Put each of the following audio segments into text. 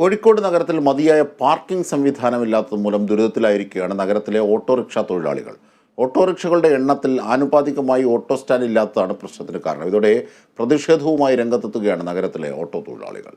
കോഴിക്കോട് നഗരത്തിൽ മതിയായ പാർക്കിംഗ് സംവിധാനമില്ലാത്തത് മൂലം ദുരിതത്തിലായിരിക്കുകയാണ് നഗരത്തിലെ ഓട്ടോറിക്ഷ തൊഴിലാളികൾ. ഓട്ടോറിക്ഷകളുടെ എണ്ണത്തിൽ ആനുപാതികമായി ഓട്ടോ സ്റ്റാൻഡ് ഇല്ലാത്തതാണ് പ്രശ്നത്തിന് കാരണം. ഇതോടെ പ്രതിഷേധവുമായി രംഗത്തെത്തുകയാണ് നഗരത്തിലെ ഓട്ടോ തൊഴിലാളികൾ.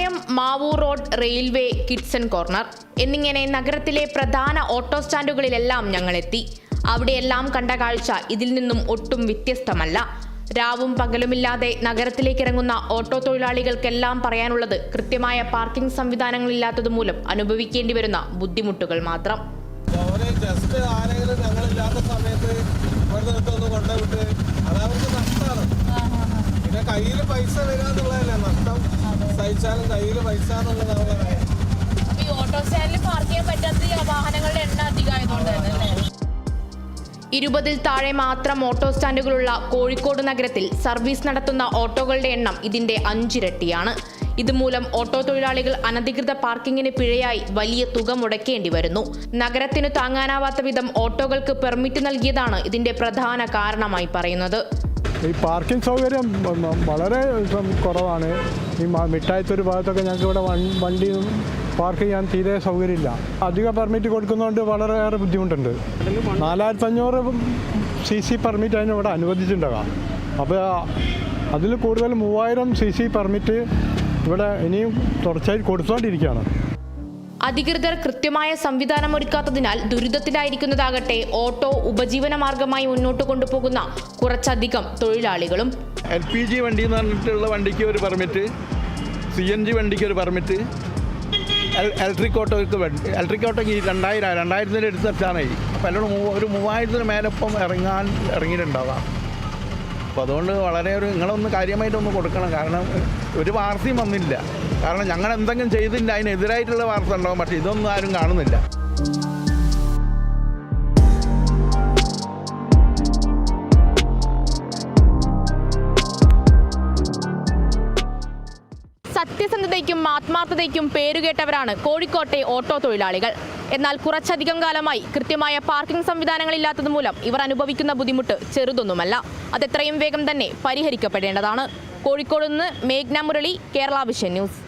Palayam Mavoor road railway Kidson corner എന്നിങ്ങനെ നഗരത്തിലെ പ്രധാന ഓട്ടോ സ്റ്റാൻഡുകളിലെല്ലാം ഞങ്ങളെത്തി. അവിടെയെല്ലാം കണ്ട കാഴ്ച ഇതിൽ നിന്നും ഒട്ടും വ്യത്യസ്തമല്ല. രാവും പകലുമില്ലാതെ നഗരത്തിലേക്ക് ഇറങ്ങുന്ന ഓട്ടോ തൊഴിലാളികൾക്കെല്ലാം പറയാനുള്ളത് കൃത്യമായ പാർക്കിംഗ് സംവിധാനങ്ങളില്ലാത്തത് മൂലം അനുഭവിക്കേണ്ടി വരുന്ന ബുദ്ധിമുട്ടുകൾ മാത്രം. പിന്നെ കയ്യിൽ പൈസ വരിക എന്നുള്ളതല്ലേ നഷ്ടം? സഹിച്ചാലും കയ്യിൽ പൈസ എന്നുള്ളതാണ് ഓട്ടോ സ്റ്റാൻഡിൽ പാർക്ക് ചെയ്യാൻ പറ്റാത്ത വാഹനങ്ങളുടെ എണ്ണം അധികമായതുകൊണ്ട് തന്നെ അല്ലേ? ഇരുപതിൽ താഴെ മാത്രം ഓട്ടോ സ്റ്റാൻഡുകളുള്ള കോഴിക്കോട് നഗരത്തിൽ സർവീസ് നടത്തുന്ന ഓട്ടോകളുടെ എണ്ണം ഇതിന്റെ അഞ്ചിരട്ടിയാണ്. ഇതുമൂലം ഓട്ടോ തൊഴിലാളികൾ അനധികൃത പാർക്കിങ്ങിന് പിഴയായി വലിയ തുക മുടക്കേണ്ടി വരുന്നു. നഗരത്തിനു താങ്ങാനാവാത്ത വിധം ഓട്ടോകൾക്ക് പെർമിറ്റ് നൽകിയതാണ് ഇതിന്റെ പ്രധാന കാരണമായി പറയുന്നത്. ഈ പാർക്കിംഗ് സൗകര്യം വളരെ കുറവാണ്. ഈ മിഠായിത്തൊരു ഭാഗത്തൊക്കെ ഞങ്ങൾക്ക് ഇവിടെ വണ്ടി പാർക്ക് ചെയ്യാൻ തീരെ സൗകര്യമില്ല. അധിക പെർമിറ്റ് കൊടുക്കുന്നതുകൊണ്ട് വളരെയേറെ ബുദ്ധിമുട്ടുണ്ട്. നാലായിരത്തി അഞ്ഞൂറ് സി സി പെർമിറ്റ് അതിന് ഇവിടെ അനുവദിച്ചിട്ടുണ്ടാകാം. അപ്പോൾ അതിൽ കൂടുതൽ മൂവായിരം സി സി പെർമിറ്റ് ഇവിടെ ഇനിയും തുടർച്ചയായി കൊടുത്തുകൊണ്ടിരിക്കുകയാണ് അധികൃതർ കൃത്യമായ സംവിധാനം ഒരുക്കാത്തതിനാൽ ദുരിതത്തിലായിരിക്കുന്നതാകട്ടെ ഓട്ടോ ഉപജീവന മാർഗമായി മുന്നോട്ട് കൊണ്ടുപോകുന്ന കുറച്ചധികം തൊഴിലാളികളും. എൽ പി ജി വണ്ടി എന്ന് പറഞ്ഞിട്ടുള്ള വണ്ടിക്ക് ഒരു പെർമിറ്റ് സി എൻ ജി വണ്ടിക്ക് ഒരു പെർമിറ്റ് ഇലക്ട്രിക് ഓട്ടോയ്ക്ക് ഇലക്ട്രിക് ഓട്ടോയ്ക്ക് രണ്ടായിരം രണ്ടായിരത്തിന്റെ അടുത്ത് അപ്പോൾ ഒരു മൂവായിരത്തിന് മേലപ്പം ഇറങ്ങാൻ ഇറങ്ങിയിട്ടുണ്ടാവാം. അപ്പോൾ അതുകൊണ്ട് വളരെ ഒരു നിങ്ങളൊന്ന് കാര്യമായിട്ടൊന്ന് കൊടുക്കണം. കാരണം ഒരു വാർത്തയും വന്നില്ല. കാരണം ഞങ്ങൾ എന്തെങ്കിലും ചെയ്തില്ല അതിനെതിരായിട്ടുള്ള വാർത്ത ഉണ്ടാവും. പക്ഷേ ഇതൊന്നും ആരും കാണുന്നില്ല. സത്യസന്ധതയ്ക്കും ആത്മാർത്ഥതയ്ക്കും പേരുകേട്ടവരാണ് കോഴിക്കോട്ടെ ഓട്ടോ തൊഴിലാളികൾ. എന്നാൽ കുറച്ചധികം കാലമായി കൃത്യമായ പാർക്കിംഗ് സംവിധാനങ്ങളില്ലാത്തത് മൂലം ഇവർ അനുഭവിക്കുന്ന ബുദ്ധിമുട്ട് ചെറുതൊന്നുമല്ല. അതെത്രയും വേഗം തന്നെ പരിഹരിക്കപ്പെടേണ്ടതാണ്. കോഴിക്കോട് നിന്ന് മേഘ്ന മുരളി കേരള വിഷൻ ന്യൂസ്.